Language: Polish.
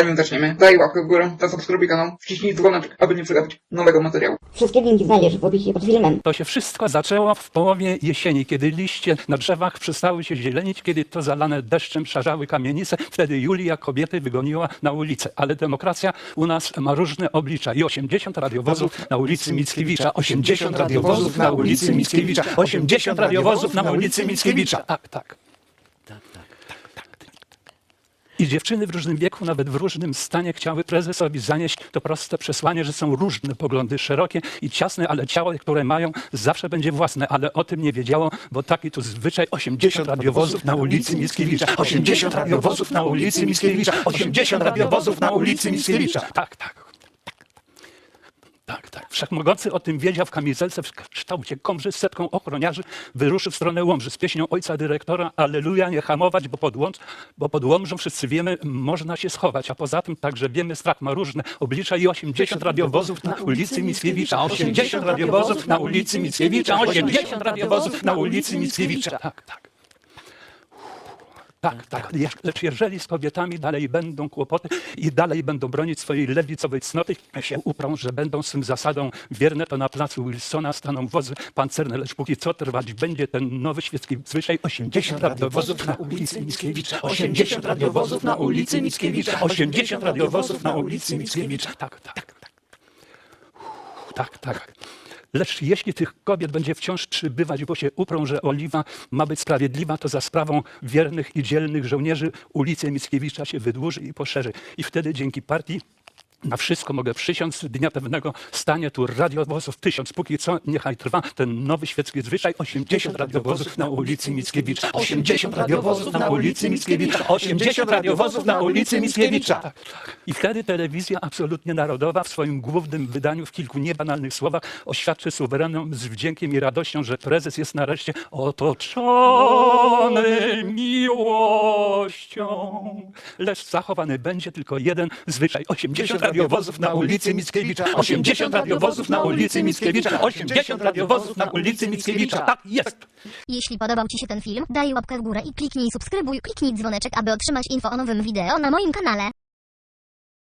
Zanim zaczniemy, daj łapkę w górę, zasubskrybuj kanał, wciśnij dzwoneczek, aby nie przegapić nowego materiału. Wszystkie linki znajdziesz w opisie pod filmem. To się wszystko zaczęło w połowie jesieni, kiedy liście na drzewach przestały się zielenić, kiedy to zalane deszczem szarzały kamienice. Wtedy Julia kobiety wygoniła na ulicę. Ale demokracja u nas ma różne oblicza. I 80 radiowozów na ulicy Mickiewicza, 80 radiowozów na ulicy Mickiewicza, 80 radiowozów na ulicy Mickiewicza. Tak, tak. I dziewczyny w różnym wieku, nawet w różnym stanie chciały prezesowi zanieść to proste przesłanie, że są różne poglądy, szerokie i ciasne, ale ciało, które mają, zawsze będzie własne, ale o tym nie wiedziało, bo taki tu zwyczaj 80 radiowozów na ulicy Mickiewicza, 80 radiowozów na ulicy Mickiewicza, 80 radiowozów na ulicy Mickiewicza. Tak, tak. Wszechmogący o tym wiedział w kamizelce w kształcie komrzy z setką ochroniarzy. Wyruszył w stronę Łomży z pieśnią ojca dyrektora Alleluja, nie hamować, bo pod, Łomż, bo pod Łomżą wszyscy wiemy, można się schować. A poza tym także wiemy, strach ma różne oblicza i 80 radiowozów na ulicy Mickiewicza. 80 radiowozów na ulicy Mickiewicza. 80 radiowozów na ulicy Mickiewicza. Tak, tak. Tak, tak. Je- Lecz jeżeli z kobietami dalej będą kłopoty i dalej będą bronić swojej lewicowej cnoty, się uprą, że będą swym zasadom wierne, to na placu Wilsona staną wozy pancerne, lecz póki co trwać będzie ten nowy świecki zwyczaj 80 radiowozów na ulicy Mickiewicza, 80 radiowozów na ulicy Mickiewicza, 80 radiowozów na ulicy Mickiewicza. Tak, tak, tak. Tak, tak. Lecz jeśli tych kobiet będzie wciąż przybywać, bo się uprą, że oliwa ma być sprawiedliwa, to za sprawą wiernych i dzielnych żołnierzy ulicę Mickiewicza się wydłuży i poszerzy. I wtedy dzięki partii na wszystko mogę przysiąc dnia pewnego stanie tu radiowozów tysiąc. Póki co niechaj trwa ten nowy świecki zwyczaj. 80 radiowozów na ulicy Mickiewicza. 80 radiowozów na ulicy Mickiewicza. 80 radiowozów na ulicy Mickiewicza. Tak, tak. I wtedy telewizja absolutnie narodowa w swoim głównym wydaniu w kilku niebanalnych słowach oświadczy suwerenną z wdziękiem i radością, że prezes jest nareszcie otoczony miłością. Lecz zachowany będzie tylko jeden zwyczaj. 80 radiowozów na ulicy Mickiewicza. 80 radiowozów na ulicy Mickiewicza. 80 radiowozów na ulicy Mickiewicza. Tak jest. Jeśli podobał Ci się ten film, daj łapkę w górę i kliknij subskrybuj, kliknij dzwoneczek, aby otrzymać info o nowym wideo na moim kanale.